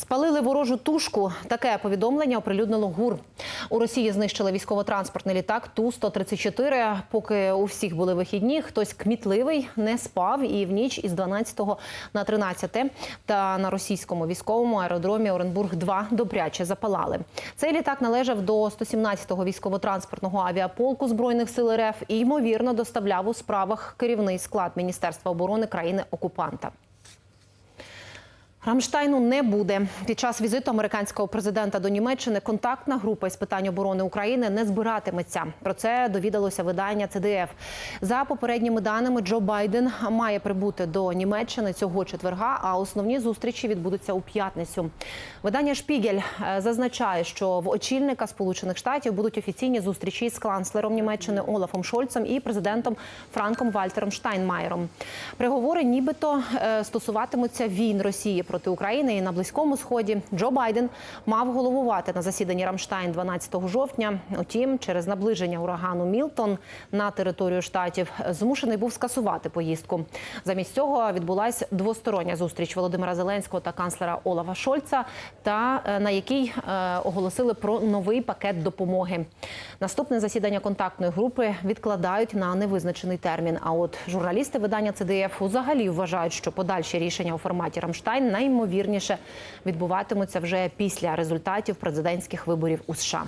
Спалили ворожу тушку. Таке повідомлення оприлюднило ГУР. У Росії знищили військово-транспортний літак Ту-134. Поки у всіх були вихідні, хтось кмітливий не спав і в ніч із 12 на 13 та на російському військовому аеродромі Оренбург-2 добряче запалали. Цей літак належав до 117-го військово-транспортного авіаполку збройних сил РФ і ймовірно доставляв у справах керівний склад Міністерства оборони країни-окупанта. Рамштайну не буде під час візиту американського президента до Німеччини. Контактна група із питань оборони України не збиратиметься. Про це довідалося видання ЦДФ. За попередніми даними, Джо Байден має прибути до Німеччини цього четверга. А основні зустрічі відбудуться у п'ятницю. Видання Шпігель е, зазначає, що в очільника Сполучених Штатів будуть офіційні зустрічі з канцлером Німеччини Олафом Шольцем і президентом Франком Вальтером Штайнмаєром. Приговори, нібито е, стосуватимуться війн Росії проти України і на близькому сході. Джо Байден мав головувати на засіданні Рамштайн 12 жовтня. Утім, через наближення урагану Мілтон на територію штатів змушений був скасувати поїздку. Замість цього відбулася двостороння зустріч Володимира Зеленського та канцлера Олафа Шольца, та е, на якій е, оголосили про новий пакет допомоги. Наступне засідання контактної групи відкладають на невизначений термін. А от журналісти видання ЦДФ взагалі вважають, що подальші рішення у форматі Рамштайн найімовірніше відбуватимуться вже після результатів президентських виборів у США.